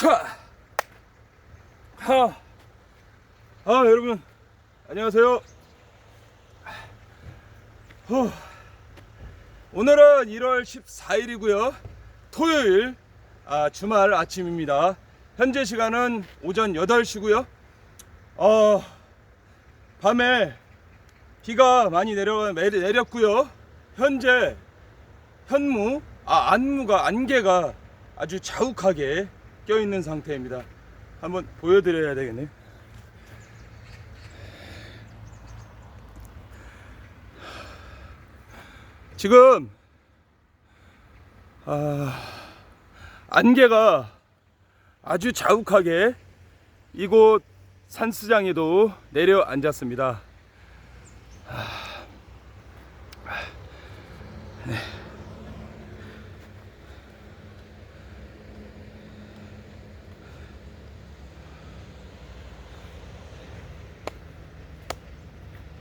차! 하! 아, 여러분, 안녕하세요. 후. 오늘은 1월 14일이고요. 토요일, 아, 주말 아침입니다. 현재 시간은 오전 8시고요. 어, 밤에 비가 많이 내려, 내렸고요. 현재 현무, 아, 안무가, 안개가 아주 자욱하게 껴있는 상태입니다. 한번 보여드려야 되겠네요. 지금, 아, 안개가 아주 자욱하게 이곳 산수장에도 내려앉았습니다.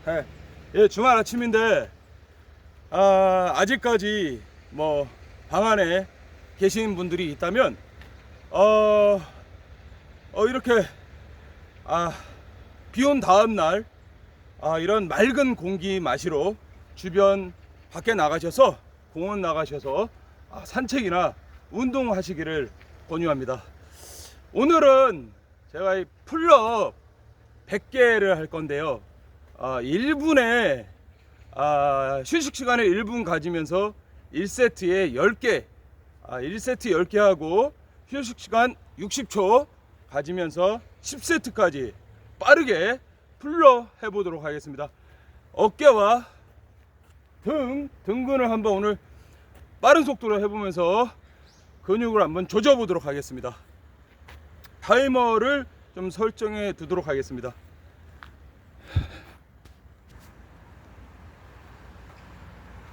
예, 예, 주말 아침인데 아, 아직까지 뭐 방 안에 계신 분들이 있다면 어, 어 이렇게 아, 비 온 다음 날 아, 이런 맑은 공기 마시러 주변 밖에 나가셔서 공원 나가셔서 아, 산책이나 운동하시기를 권유합니다. 오늘은 제가 이 풀업 100개를 할 건데요. 아, 1분에 아, 휴식 시간을 1분 가지면서 1세트에 10개, 아, 1세트 10개 하고 휴식 시간 60초 가지면서 10세트까지 빠르게 풀러 해보도록 하겠습니다. 어깨와 등, 등근을 한번 오늘 빠른 속도로 해보면서 근육을 한번 조져보도록 하겠습니다. 타이머를 좀 설정해 두도록 하겠습니다.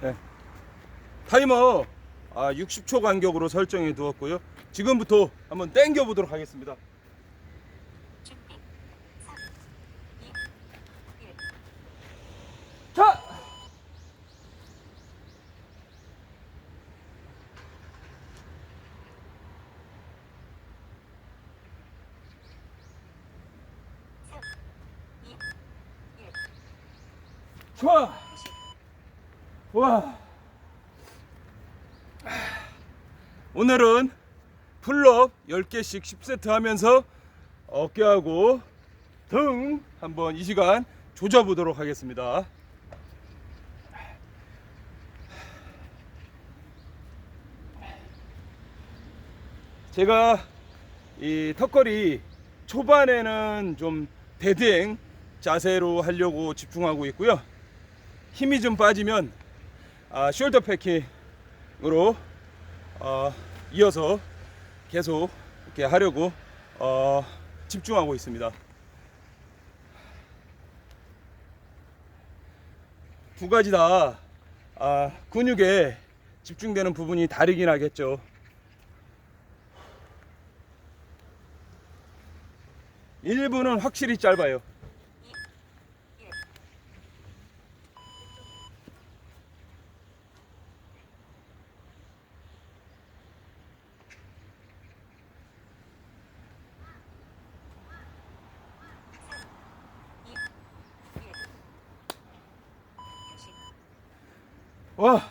네. 타이머 아, 60초 간격으로 설정해 두었고요. 지금부터 한번 땡겨 보도록 하겠습니다. 준비 3 2 1 자! 좋아! 와! 오늘은 풀업 10개씩 10세트 하면서 어깨하고 등 한번 이 시간 조져 보도록 하겠습니다. 제가 이 턱걸이 초반에는 좀 대대행 자세로 하려고 집중하고 있고요. 힘이 좀 빠지면 아, 숄더 패킹으로 어, 이어서 계속 이렇게 하려고 어, 집중하고 있습니다. 두 가지 다 아, 근육에 집중되는 부분이 다르긴 하겠죠. 일부는 확실히 짧아요. 와.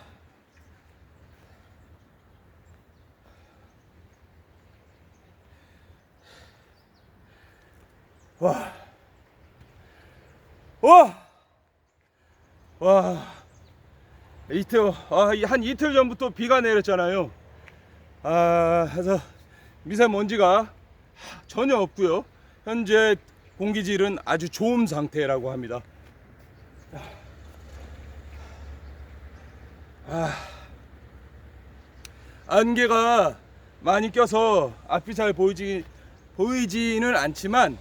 와. 와. 와. 이틀, 아, 이한 이틀 전부터 비가 내렸잖아요. 아, 그래서 미세먼지가 전혀 없고요. 현재 공기질은 아주 좋은 상태라고 합니다. 안개가 많이 껴서 앞이 잘 보이지 보이지는 않지만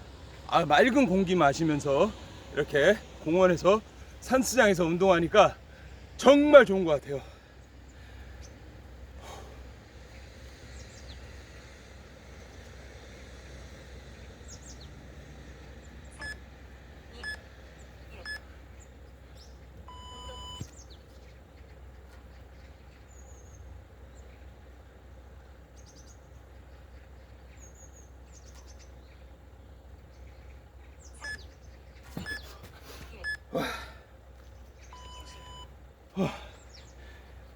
아, 맑은 공기 마시면서 이렇게 공원에서 산수장에서 운동하니까 정말 좋은 것 같아요.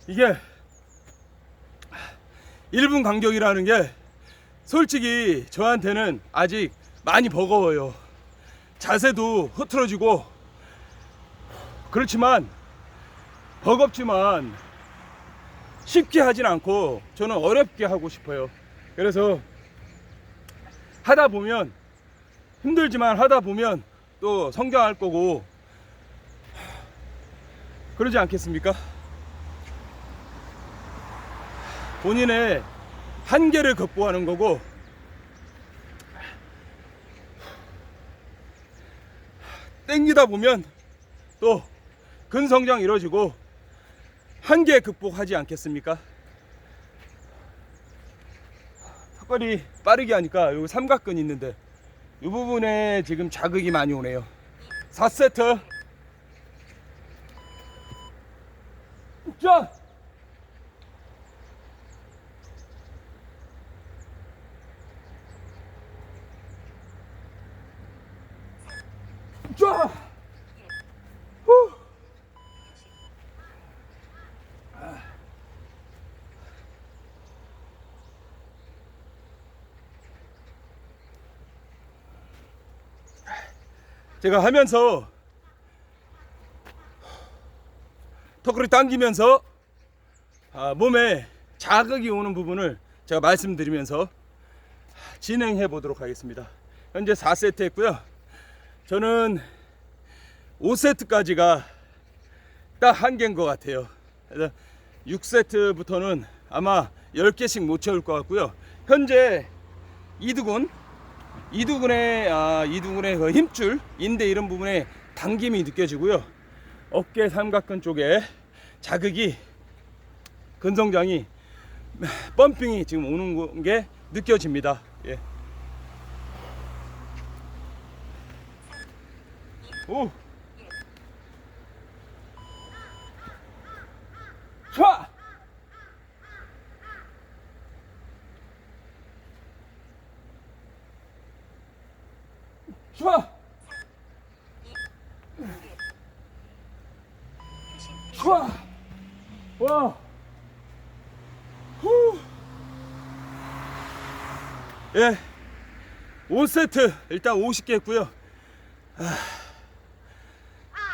이게 1분 간격이라는 게 솔직히 저한테는 아직 많이 버거워요. 자세도 흐트러지고 그렇지만 버겁지만 쉽게 하진 않고 저는 어렵게 하고 싶어요. 그래서 하다 보면 힘들지만 하다 보면 또 성장할 거고 그러지 않겠습니까? 본인의 한계를 극복하는 거고 땡기다 보면 또 근성장 이루어지고 한계 극복하지 않겠습니까? 턱걸이 빠르게 하니까 여기 삼각근 있는데 이 부분에 지금 자극이 많이 오네요. 4세트. 자. 자. 후. 제가 하면서 턱걸이 당기면서 아, 몸에 자극이 오는 부분을 제가 말씀드리면서 진행해 보도록 하겠습니다. 현재 4세트 했고요. 저는 5세트까지가 딱 한계인 것 같아요. 그래서 6세트부터는 아마 10개씩 못 채울 것 같고요. 현재 이두근 이두근의 아, 이두근의 그 힘줄 인대 이런 부분에 당김이 느껴지고요. 어깨 삼각근 쪽에 자극이 근성장이 펌핑이 지금 오는 게 느껴집니다. 예. 오. 촤! 촤! 촤! 와! 후! 예. 5세트 일단 50개 했고요. 아,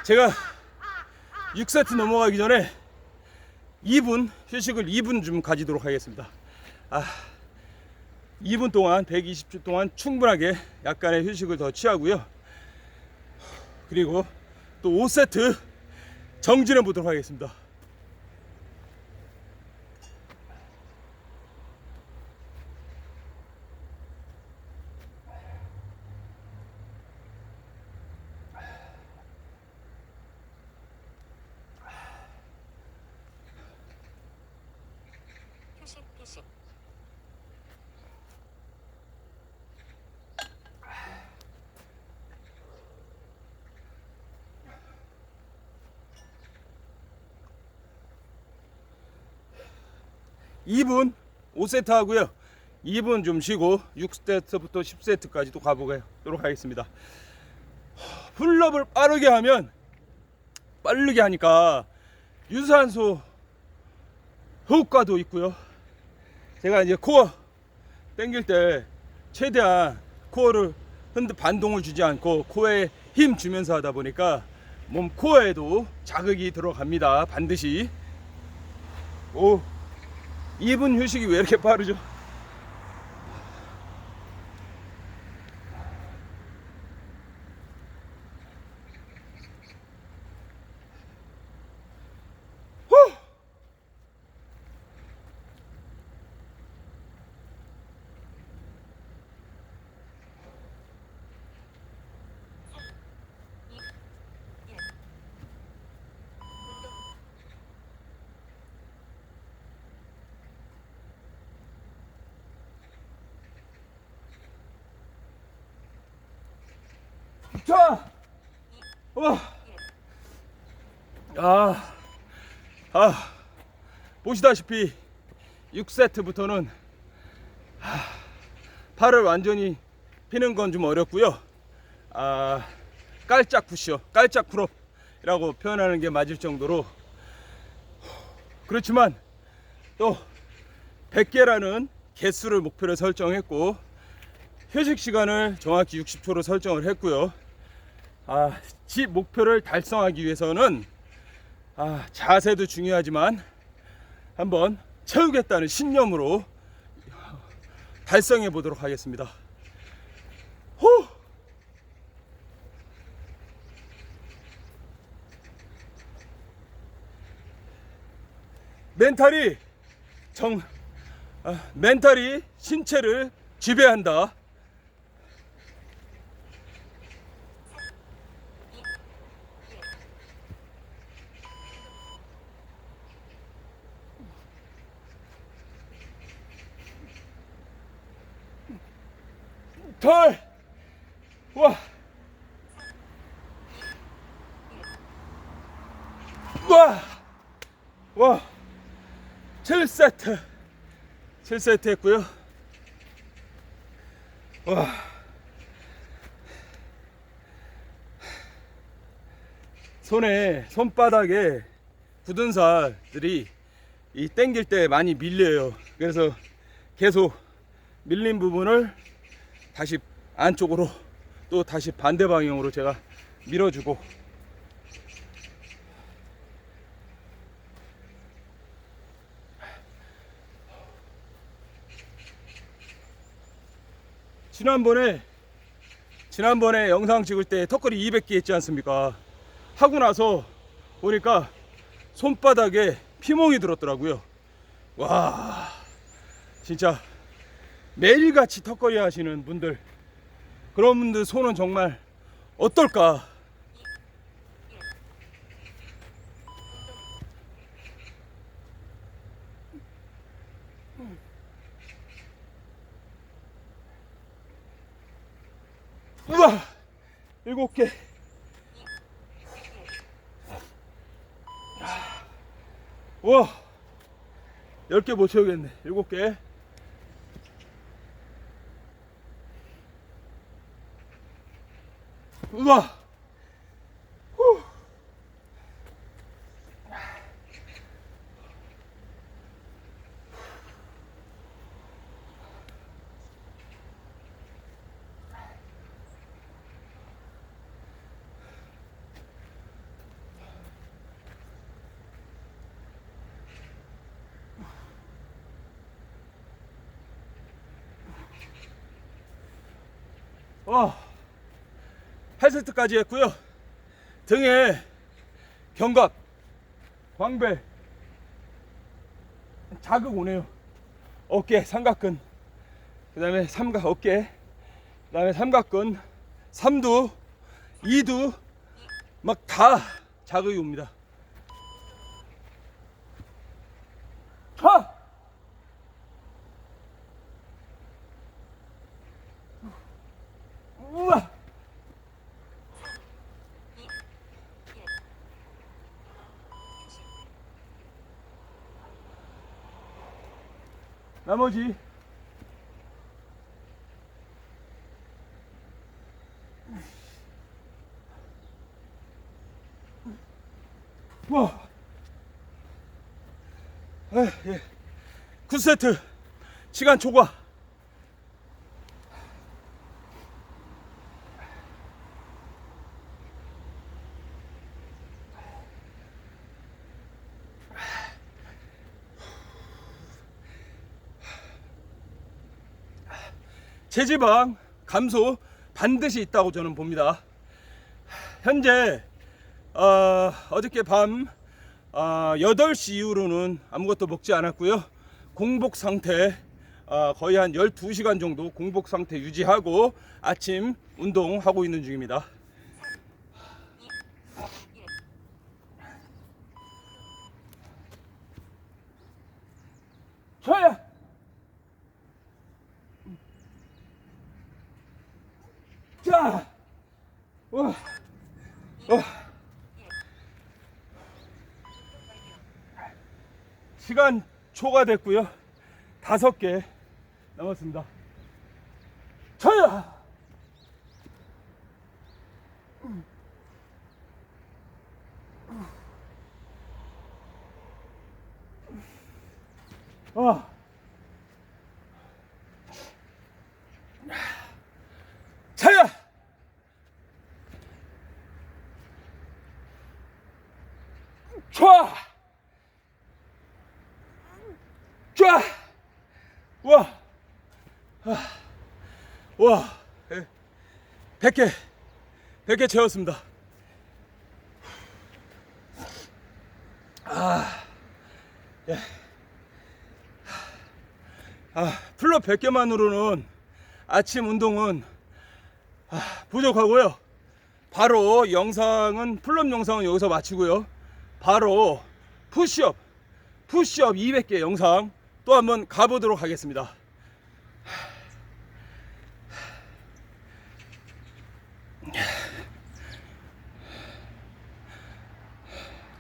제가 6세트 넘어가기 전에 2분 휴식을 2분 좀 가지도록 하겠습니다. 아, 2분 동안 120초 동안 충분하게 약간의 휴식을 더 취하고요. 그리고 또 5세트 정진해 보도록 하겠습니다. 휴식 휴식. 이 2분 5세트 하고요. 2분 좀 쉬고 6세트부터 10세트까지 또 가보도록 하겠습니다. 풀업을 빠르게 하면 빠르게 하니까 유산소 효과도 있고요. 제가 이제 코어 당길 때 최대한 코어를 흔들 반동을 주지 않고 코어에 힘 주면서 하다 보니까 몸 코어에도 자극이 들어갑니다. 반드시. 오. 2분 휴식이 왜 이렇게 빠르죠? 자! 와! 아, 아, 보시다시피 6세트부터는 팔을 완전히 피는 건 좀 어렵고요. 아, 깔짝 푸시업, 깔짝 풀업이라고 표현하는 게 맞을 정도로 그렇지만 또 100개라는 개수를 목표로 설정했고 휴식 시간을 정확히 60초로 설정을 했고요. 아, 집 목표를 달성하기 위해서는 아, 자세도 중요하지만 한번 채우겠다는 신념으로 달성해 보도록 하겠습니다. 호! 멘탈이 정 아, 멘탈이 신체를 지배한다. 덜! 와! 와! 와! 7세트! 7세트 했고요. 와. 손에, 손바닥에 굳은 살들이 이 땡길 때 많이 밀려요. 그래서 계속 밀린 부분을 다시 안쪽으로 또 다시 반대 방향으로 제가 밀어주고 지난번에 지난번에 영상 찍을 때 턱걸이 200개 했지 않습니까? 하고 나서 보니까 손바닥에 피멍이 들었더라고요. 와, 진짜 매일같이 턱걸이 하시는 분들 그런 분들 손은 정말 어떨까? 우와 일곱 개. 우와 열개못 채우겠네. 일곱 개 우와 후. 와 8세트까지 했고요. 등에 견갑, 광배, 자극 오네요. 어깨, 삼각근, 그 다음에 삼각, 어깨, 그 다음에 삼각근, 삼두, 이두, 막 다 자극이 옵니다. 하! 우와! 나머지. 와, 아, 예, 9세트. 시간 초과. 체지방 감소 반드시 있다고 저는 봅니다. 현재 어, 어저께 밤 어, 8시 이후로는 아무것도 먹지 않았고요. 공복 상태 어, 거의 한 12시간 정도 공복 상태 유지하고 아침 운동하고 있는 중입니다. 저야 시간 초과됐고요. 다섯 개 남았습니다. 쳐야! 아. 차야! 좋아! 와! 예. 100개, 100개 채웠습니다. 아, 플러 100개만으로는 아침 운동은 아, 부족하고요. 바로 영상은 플럼 영상은 여기서 마치고요. 바로 푸시업, 푸시업 200개 영상 또 한번 가보도록 하겠습니다. 하,